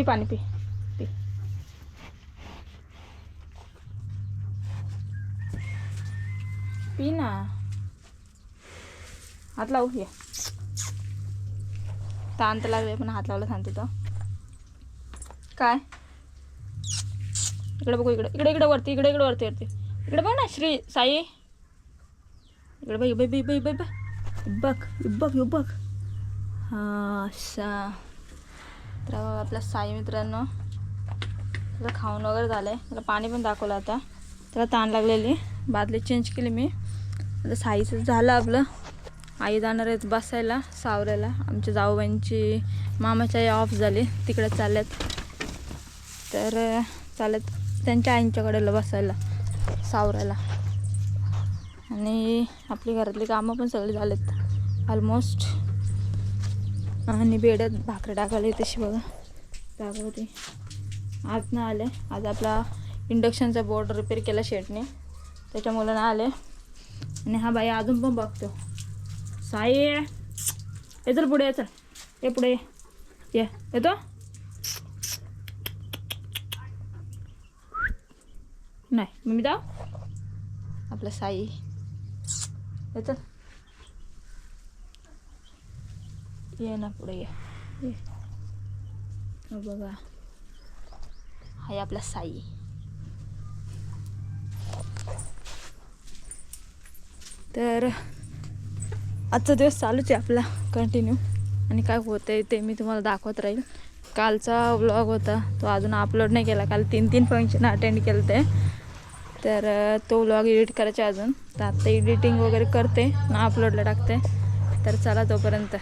P पाणी P. P. P ना. हात लावू ये. ताण तर लागले पण हात लावला सांगते तो. काय? इकडे बघू इकडे. इकडे इकडे वरती इकडे इकडे वरती वरती. इकडे बघ ना श्री साई. इकडे बघ बघ बघ बघ. बघ हा असा तर आपला साई मित्रांनो त्याला खाऊन वगैरे झालं आहे त्याला पाणी पण दाखवलं आता. त्याला ताण लागलेली. बादली चेंज केली मी. आता साईचं झालं आपलं. आई जाणार आहेत बसायला सावऱ्याला आमच्या जाऊबाईंची मामाच्या आई ऑफ झाली. तिकडे चालल्यात. तर चालत त्यांच्या आईंच्याकडे बसायला सावऱ्याला आणि आपली घरातली कामं पण सगळी झालेत. ऑलमोस्ट आणि बेड्यात भाकरी टाकायला तशी बघा. दाखवते. आज ना आले. आज आपला इंडक्शनचा बोर्ड रिपेअर केला शेटने त्याच्यामुळे ना आले. आणि हा बाई अजून पण बघतो. साई ये. चल पुढे ये चल. ये पुढे ये. ये. येतो? नाही. मग मी जाऊ? आपलं साई. ये चल ये ना पुढे ये बघा हाय आपला साई तर आजचा दिवस चालूच आहे आपला कंटिन्यू आणि काय होतं आहे ते मी तुम्हाला दाखवत राहील. कालचा व्लॉग होता तो अजून अपलोड नाही केला. काल तीन तीन फंक्शन अटेंड केलं ते तर तो व्लॉग एडिट करायचा अजून. तर आत्ता एडिटिंग वगैरे करते ना अपलोडला टाकते. तर चला तोपर्यंत.